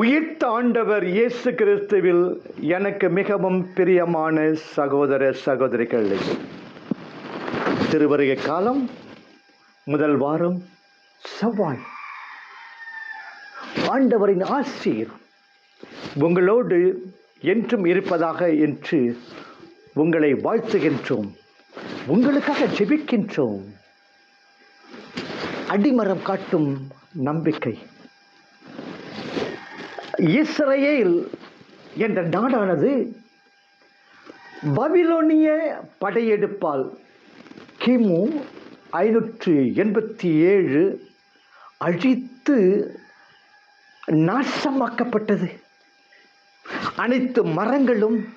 உயிர்த்த ஆண்டவர் இயேசு கிறிஸ்துவில் எனக்கு மிகவும் பிரியமான சகோதர சகோதரிகளே திருவருக காலம் முதல் வாரம் செவ்வாய். ஆண்டவரின் ஆசிரியர் உங்களோடு என்றும் இருப்பதாக என்று உங்களை வாழ்த்துகின்றோம் உங்களுக்காக ஜெபிக்கின்றோம். அடிமரம் காட்டும் நம்பிக்கை. இஸ்ரேல் என்ற நாடானது பபிலோனிய படையெடுப்பால் கிமு ஐநூற்று எண்பத்தி ஏழு அழித்து நாசமாக்கப்பட்டது. அனைத்து மரங்களும்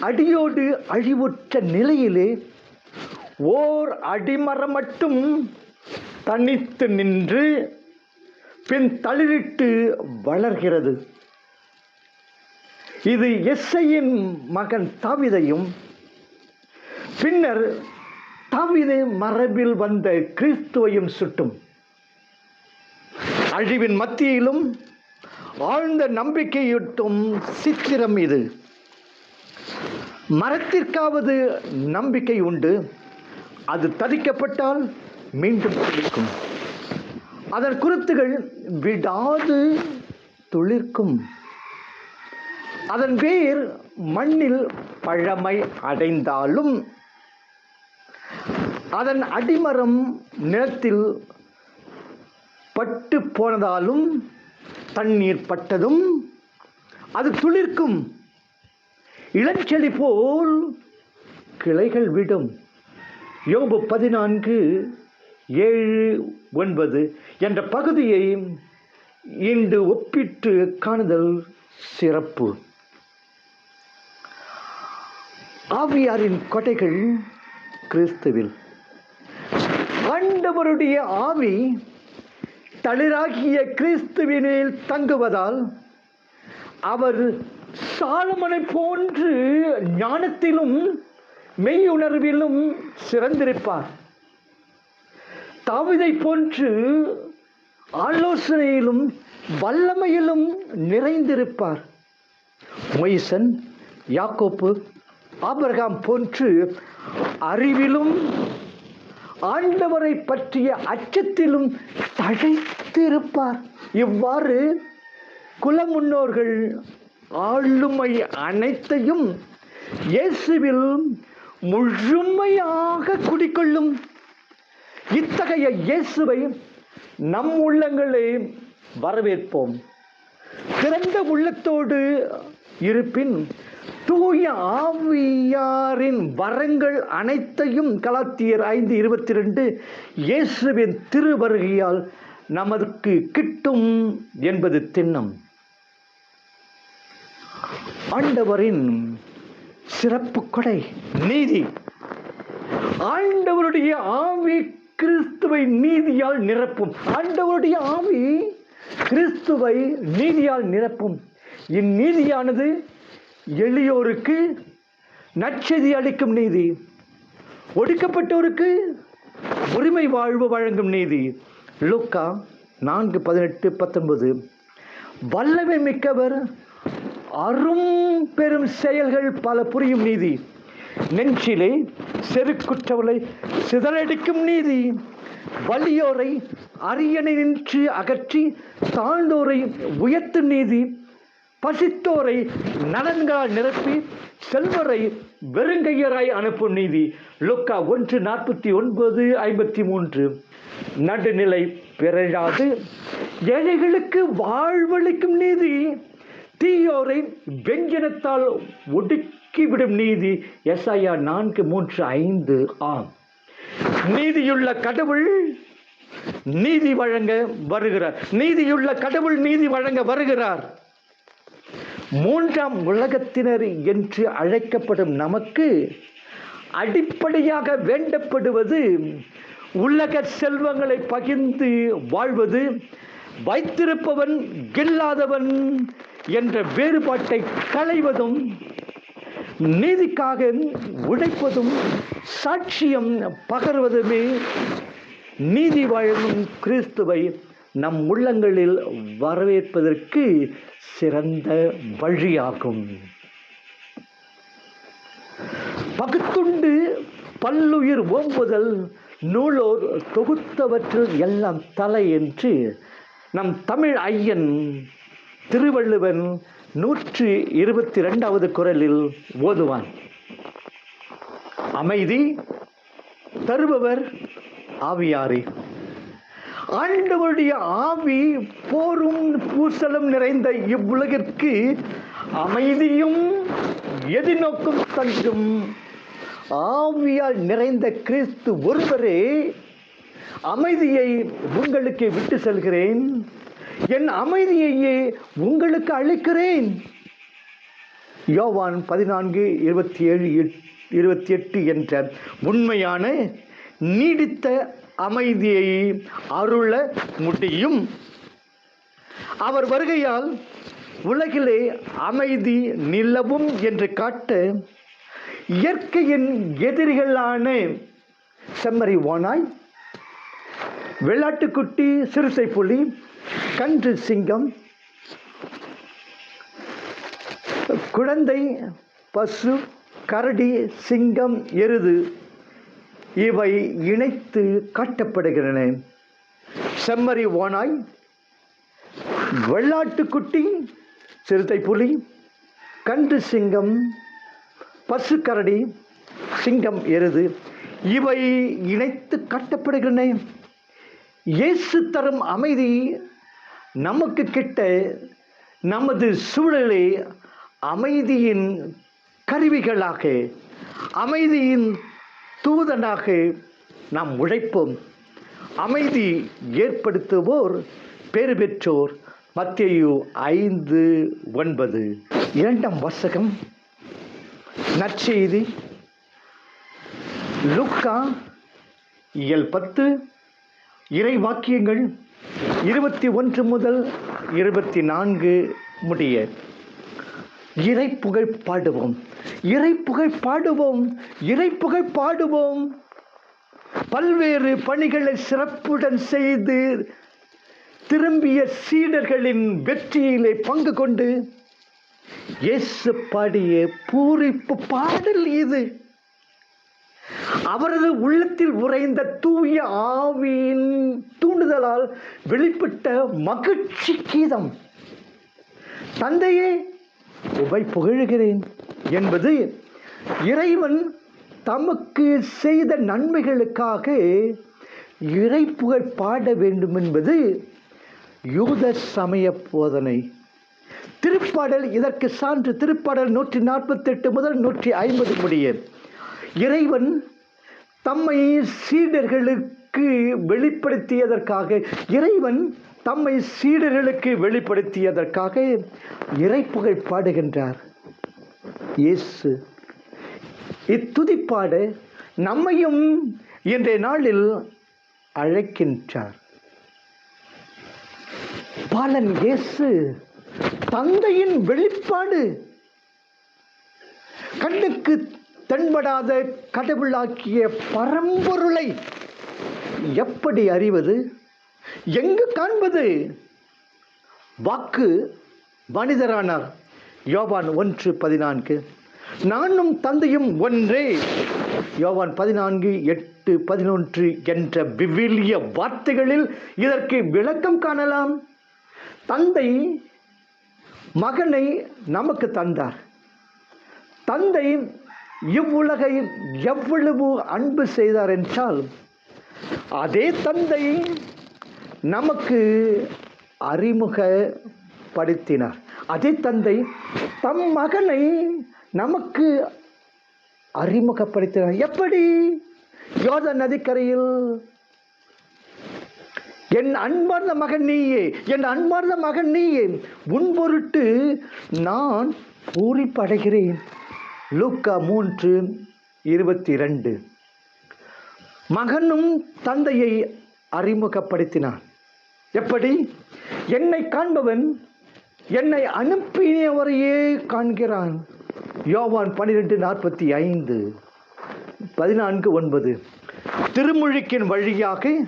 அடியோடு அழிவுற்ற நிலையிலே ஓர் அடிமரம் மட்டும் தனித்து நின்று பின் தளிரிட்டு வளர்கிறது. இது எஸ்ஐயின் மகன் தாவிதையும் பின்னர் தாவிதை மரபில் வந்த கிறிஸ்துவையும் சுட்டும். அழிவின் மத்தியிலும் ஆழ்ந்த நம்பிக்கையூட்டும் சித்திரம் இது. மரத்திற்காவது நம்பிக்கை உண்டு. அது ததிக்கப்பட்டால் மீண்டும் துளிர்க்கும் அதன் குருத்துகள் விடாது துளிர்க்கும். அதன் வேர் மண்ணில் பழமை அடைந்தாலும் அதன் அடிமரம் நிலத்தில் பட்டு போனதாலும் தண்ணீர் பட்டதும் அது துளிர்க்கும். இளஞ்செடி போல் கிளைகள் விடும். யோபு பதினான்கு ஏழு ஒன்பது என்ற பகுதியை இன்று ஒப்பிட்டு காணுதல் சிறப்பு. ஆவியாரின் கொடைகள் கிறிஸ்துவில். ஆண்டவருடைய ஆவி தளிராகிய கிறிஸ்துவினில் தங்குவதால் அவர் சாலமனை போன்று ஞானத்திலும் மெய்யுணர்விலும் சிறந்திருப்பார். தாவிதை போன்று ஆலோசனையிலும் வல்லமையிலும் நிறைந்திருப்பார். மொய்சன் யாக்கோப்பு ஆபரகாம் போன்று அறிவிலும் ஆண்டவரை பற்றிய அச்சத்திலும் தழைத்திருப்பார். இவ்வாறு குலமுன்னோர்கள் ஆளுமை அனைத்தையும் இயேசுவில் முழுமையாக குடிக்கொள்ளும் இத்தகைய இயேசுவை நம் உள்ளங்களே வரவேற்போம். திறந்த உள்ளத்தோடு இருப்பின் தூய ஆவியாரின் வரங்கள் அனைத்தையும் கலாத்தியர் ஐந்து இருபத்தி ரெண்டு இயேசுவின் திருவருகையால் நமக்கு கிட்டும் என்பது திண்ணம். ஆண்டவரின் சிறப்பு கொடை நீதி. ஆண்டவருடைய ஆவி கிறிஸ்துவை நீதியால் நிரப்பும். ஆண்டவருடைய ஆவி கிறிஸ்துவை நீதியால் நிரப்பும். இந்நீதியானது எளியோருக்கு நற்செய்தி அளிக்கும் நீதி. ஒடுக்கப்பட்டோருக்கு உரிமை வாழ்வு வழங்கும் நீதி. லூக்கா நான்கு பதினெட்டு பத்தொன்பது. வல்லமை மிக்கவர் அரும் பெரும் செயல்கள் பல புரியும் நீதி. நெஞ்சிலே செருக்குற்றவளை சிதறடிக்கும் நீதி வலியோரை அரியணை நின்று அகற்றி தாழ்ந்தோரை உயர்த்தும் நீதி பசித்தோரை நலன்களால் நிரப்பி செல்வரை வெறுங்கையராய் அனுப்பும் நீதி. லுக்கா ஒன்று நாற்பத்தி ஒன்பது ஐம்பத்தி மூன்று. நடுநிலை பிறழாது ஏழைகளுக்கு வாழ்வளிக்கும் நீதி. தீயோரை வெஞ்சனத்தால் கிவிடும் நீதி. எஸ்ஐயா நான்கு மூன்று ஐந்து. ஆம். நீதியுள்ள கடவுள் நீதி வழங்க வருகிறார். நீதியுள்ள கடவுள் நீதி வழங்க வருகிறார். மூன்றாம் உலகத்தினர் என்று அழைக்கப்படும் நமக்கு அடிப்படையாக வேண்டப்படுவது உலக செல்வங்களை பகிர்ந்து வாழ்வது வைத்திருப்பவன் இல்லாதவன் என்ற வேறுபாட்டை களைவதும் நீதிக்காக உழைப்பதும் சாட்சியம் பகர்வதுமே நீதி வழங்கும் கிறிஸ்துவை நம் உள்ளங்களில் வரவேற்பதற்கு சிறந்த வழியாகும். பகுத்துண்டு பல்லுயிர் ஓம்புதல் நூலோர் தொகுத்தவற்றில் எல்லாம் தலை என்று நம் தமிழ் ஐயன் திருவள்ளுவன் நூற்றி இருபத்தி ரெண்டாவது குரலில் ஓதுவான். அமைதி தருபவர் ஆவியாரே. ஆண்டவருடைய ஆவி போரும் பூசலும் நிறைந்த இவ்வுலகிற்கு அமைதியும் எதிர்நோக்கும் தங்கும். ஆவியால் நிறைந்த கிறிஸ்து ஒருவரே அமைதியை உங்களுக்கு விட்டு செல்கிறேன். என் அமைதியையே உங்களுக்கு அளிக்கிறேன். யோவான் பதினான்கு இருபத்தி ஏழு இருபத்தி எட்டு என்ற உண்மையான நீடித்த அமைதியை அருள முடியும். அவர் வருகையால் உலகிலே அமைதி நிலவும் என்று காட்ட இயற்கையின் எதிரிகளான செம்மறி ஓனாய் வெள்ளாட்டுக்குட்டி சிறுத்தை புலி கன்று சிங்கம் குழந்தை பசு கரடி சிங்கம் எருது இவை இணைத்து காட்டப்படுகின்றன. செம்மறி ஓனாய் வெள்ளாட்டுக்குட்டி சிறுத்தை புலி கன்று சிங்கம் பசு கரடி சிங்கம் எருது இவை இணைத்து காட்டப்படுகின்றன. இயேசு தரும் அமைதி நமக்கு கிட்ட நமது சூழலை அமைதியின் கருவிகளாக அமைதியின் தூதனாக நாம் உழைப்போம். அமைதி ஏற்படுத்துவோர் பேறு பெற்றோர் மத்தியு ஐந்து ஒன்பது. இரண்டாம் வசகம். நற்செய்தி. லுக்கா இயல் பத்து. இறை வாக்கியங்கள். இருபத்தி ஒன்று முதல் இருபத்தி நான்கு முடிய. இறை புகழ் பாடுவோம். இறை புகழ் பாடுவோம். இறை புகழ் பாடுவோம். பல்வேறு பணிகளை சிறப்புடன் செய்து திரும்பிய சீடர்களின் வெற்றியிலே பங்கு கொண்டு இயேசு பாடிய பூரிப்பு பாடல் இது. அவரது உள்ளத்தில் உறைந்த தூய ஆவியின் தூண்டுதலால் வெளிப்பட்ட மகிழ்ச்சி கீதம். தந்தையே உவை புகழுகிறேன் என்பது இறைவன் தமக்கு செய்த நன்மைகளுக்காக இறை புகழ் பாட வேண்டும் என்பது யூத சமய போதனை. திருப்பாடல் இதற்கு சான்று திருப்பாடல் நூற்றி நாற்பத்தெட்டு முதல் நூற்றி ஐம்பது முடிய இறைவன் தம்மை சீடர்களுக்கு வெளிப்படுத்தியதற்காக இறைவன் தம்மை சீடர்களுக்கு வெளிப்படுத்தியதற்காக இறைப்புகழ் பாடுகின்றார். இயேசு. இத்துதிப்பாடு நம்மையும் இன்றைய நாளில் அழைக்கின்றார். பாலன் இயேசு தந்தையின் வெளிப்பாடு கண்ணுக்கு தென்படாத கடவுளாக்கிய பரம்பொருளை எப்படி அறிவது? எங்கு காண்பது? வாக்கு மனிதரானார். யோவான் ஒன்று பதினான்கு. நானும் தந்தையும் ஒன்றே. யோவான் பதினான்கு எட்டு பதினொன்று என்ற விவிலிய வார்த்தைகளில் இதற்கு விளக்கம் காணலாம். தந்தை மகனை நமக்கு தந்தார். தந்தை இவ்வுலகை எவ்வளவு அன்பு செய்தார் என்றால் அதே தந்தை நமக்கு அறிமுகப்படுத்தினார். அதே தந்தை தம் மகனை நமக்கு அறிமுகப்படுத்தினார். எப்படி? யோத நதிக்கரையில் என் அன்பார்ந்த மகன் நீயே என் அன்பார்ந்த மகன் நீயே உன் பொருட்டு நான் பூரிப்படைகிறேன். லூக்கா மூன்று இருபத்தி ரெண்டு மகனும் தந்தையை அறிமுகப்படுத்தினான். எப்படி? என்னை காண்பவன் என்னை அனுப்பினவரையே காண்கிறான். யோவான் பன்னிரெண்டு நாற்பத்தி ஐந்து பதினான்கு ஒன்பது. திருமுழுக்கின் வழியாக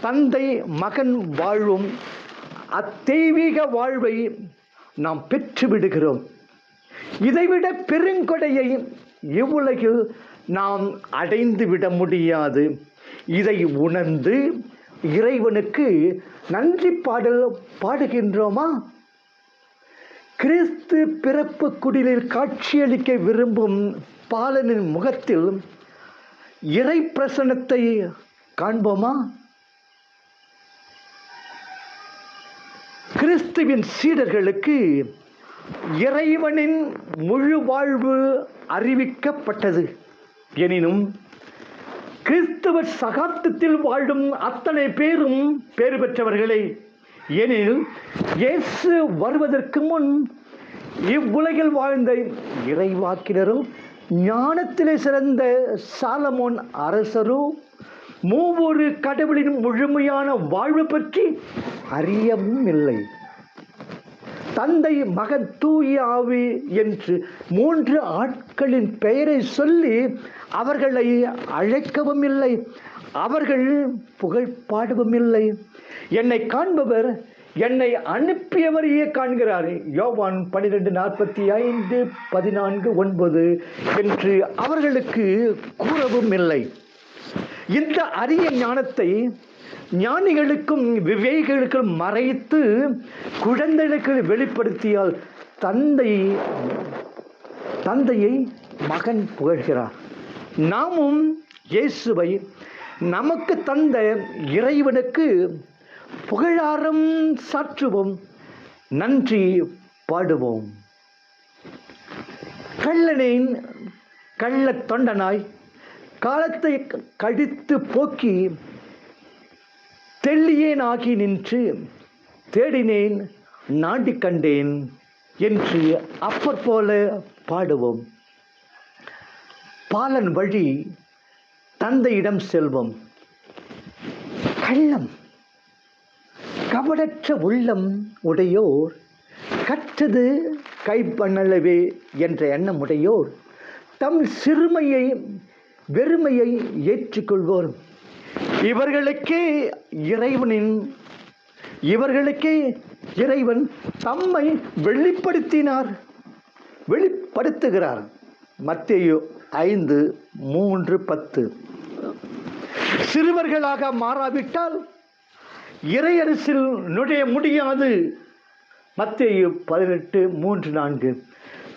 தந்தை மகன் வாழும் அத்தெய்வீக வாழ்வை நாம் பெற்று விடுகிறோம் இதைவிட பெருங்கொடையை இவ்வுலகில் நாம் அடைந்து விட முடியாது. இதை உணர்ந்து இறைவனுக்கு நன்றி பாடல் பாடுகின்றோமா? கிறிஸ்து பிறப்பு குடிலில் காட்சியளிக்க விரும்பும் பாலனின் முகத்தில் இறை பிரசனத்தை காண்போமா? கிறிஸ்துவின் சீடர்களுக்கு இறைவனின் முழு வாழ்வு அறிவிக்கப்பட்டது. எனினும் கிறிஸ்துவ சகாப்தத்தில் வாழும் அத்தனை பேரும் பேறு பெற்றவர்களே. எனில் இயேசு வருவதற்கு முன் இவ்வுலகில் வாழ்ந்த இறைவாக்கினரும் ஞானத்திலே சிறந்த சாலமோன் அரசரும் மூவொரு கடவுளின் முழுமையான வாழ்வு பற்றி அறியவும் இல்லை. தந்தை மகன் தூய ஆவி என்று மூன்று ஆட்களின் பெயரை சொல்லி அவர்களை அழைக்கவும் இல்லை. அவர்கள் புகழ் பாடவும் இல்லை. என்னை காண்பவர் என்னை அனுப்பியவரையே காண்கிறார். யோவான் பன்னிரெண்டு நாற்பத்தி ஐந்து பதினான்கு ஒன்பது என்று அவர்களுக்கு கூறவும் இல்லை. இந்த அரிய ஞானத்தை ஞானிகளுக்கும் விவேகிகளுக்கும் மறைத்து குழந்தைகளுக்கு வெளிப்படுத்தியால் தந்தை தந்தையை மகன் புகழ்கிறார். நாமும் இயேசுவை நமக்கு தந்த இறைவனுக்கு புகழாரம் சாற்றுவோம் நன்றி பாடுவோம். கள்ளனின் கள்ள தொண்டனாய் காலத்தை கழித்து போக்கி தெள்ளியேன் ஆகி நின்று தேடினேன் நாடி கண்டேன் என்று அப்பர் போல பாடுவோம். பாலன் வழி தந்தையிடம் செல்வோம். கள்ளம் கபடற்ற உள்ளம் உடையோர் கற்றது கைப்பண்ணளவே என்ற எண்ணம் உடையோர் தம் சிறுமையை வெறுமையை ஏற்றுக்கொள்வோர். இவர்களுக்கே இறைவனின் இவர்களுக்கே இறைவன் தம்மை வெளிப்படுத்தினார் வெளிப்படுத்துகிறார். மத்தியோ ஐந்து மூன்று பத்து. சிறுவர்களாக மாறாவிட்டால் இறையரசில் நுழைய முடியாது. மத்தேயு பதினெட்டு மூன்று நான்கு.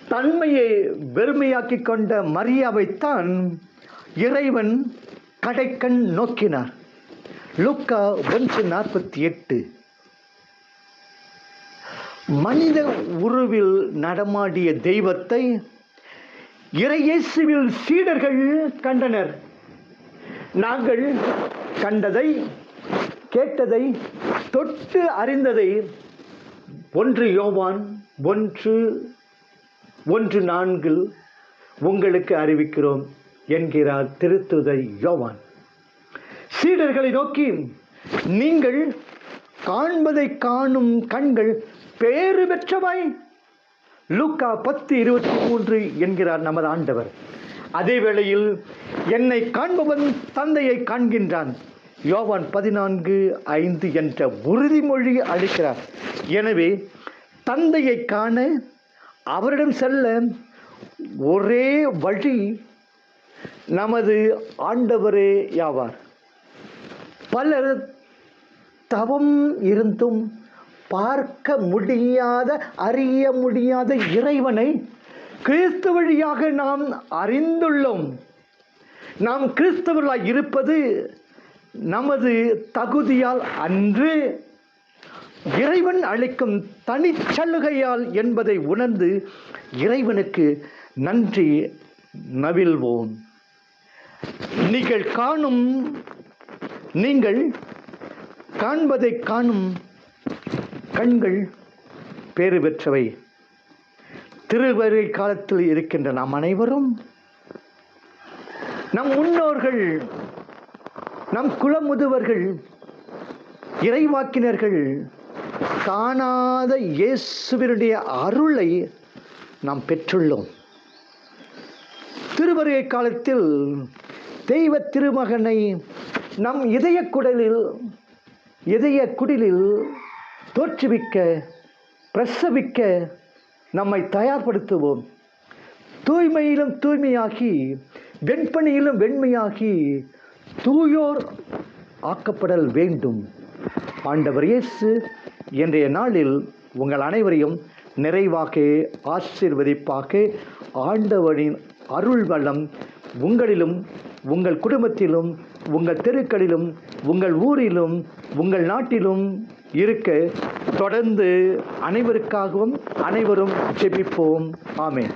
தன்மையை வெறுமையாக்கி கொண்ட மரியாவைத்தான் இறைவன் கடைக்கண் நோக்கினார். லூக்கா ஒன்று நாற்பத்தி எட்டு. மனித உருவில் நடமாடிய தெய்வத்தை இறையேசுவில் சீடர்கள் கண்டனர். நாங்கள் கண்டதை கேட்டதை தொட்டு அறிந்ததை ஒன்று யோவான் ஒன்று ஒன்று நான்கில் உங்களுக்கு அறிவிக்கிறோம். என்கிறார் திருத்துதை யோவான். சீடர்களை நோக்கி நீங்கள் காண்பதை காணும் கண்கள் பேறு பெற்றவை. லூக்கா பத்து இருபத்தி மூன்று என்கிறார் நமது ஆண்டவர். அதே வேளையில் என்னை காண்பவன் தந்தையை காண்கின்றான். யோவான் பதினான்கு ஐந்து என்ற உறுதிமொழி அளிக்கிறார். எனவே தந்தையை காண அவரிடம் செல்ல ஒரே வழி நமது ஆண்டவரே யாவார். பலர் தவம் இருந்தும் பார்க்க முடியாத அறிய முடியாத இறைவனை கிறிஸ்து வழியாக நாம் அறிந்துள்ளோம். நாம் கிறிஸ்தவர்களாக இருப்பது நமது தகுதியால் அன்று இறைவன் அளிக்கும் தனிச்சலுகையால் என்பதை உணர்ந்து இறைவனுக்கு நன்றி நவில்வோம் நீங்கள் காணும் நீங்கள் காண்பதை காணும் கண்கள் பேறு பெற்றவை. திருவருகை காலத்தில் இருக்கின்ற நாம் அனைவரும் நம் முன்னோர்கள் நம் குலமுதுவர்கள் இறைவாக்கினர்கள் காணாத இயேசுவினுடைய அருளை நாம் பெற்றுள்ளோம். திருவருகை காலத்தில் தெய்வ திருமகனை நம் இதய குடலில் இதய குடிலில் தோற்றுவிக்க பிரசவிக்க நம்மை தயார்படுத்துவோம். தூய்மையிலும் தூய்மையாகி வெண்பணியிலும் வெண்மையாகி தூயோர் ஆக்கப்படல் வேண்டும். ஆண்டவர் இயேசு இன்றைய நாளில் உங்கள் அனைவரையும் நிறைவாக ஆசிர்வதிப்பாக. ஆண்டவரின் அருள் வளம் உங்களிலும் உங்கள் குடும்பத்திலும் உங்கள் தெருக்களிலும் உங்கள் ஊரிலும் உங்கள் நாட்டிலும் இருக்க தொடர்ந்து அனைவருக்காகவும் அனைவரும் ஜெபிப்போம். ஆமென்.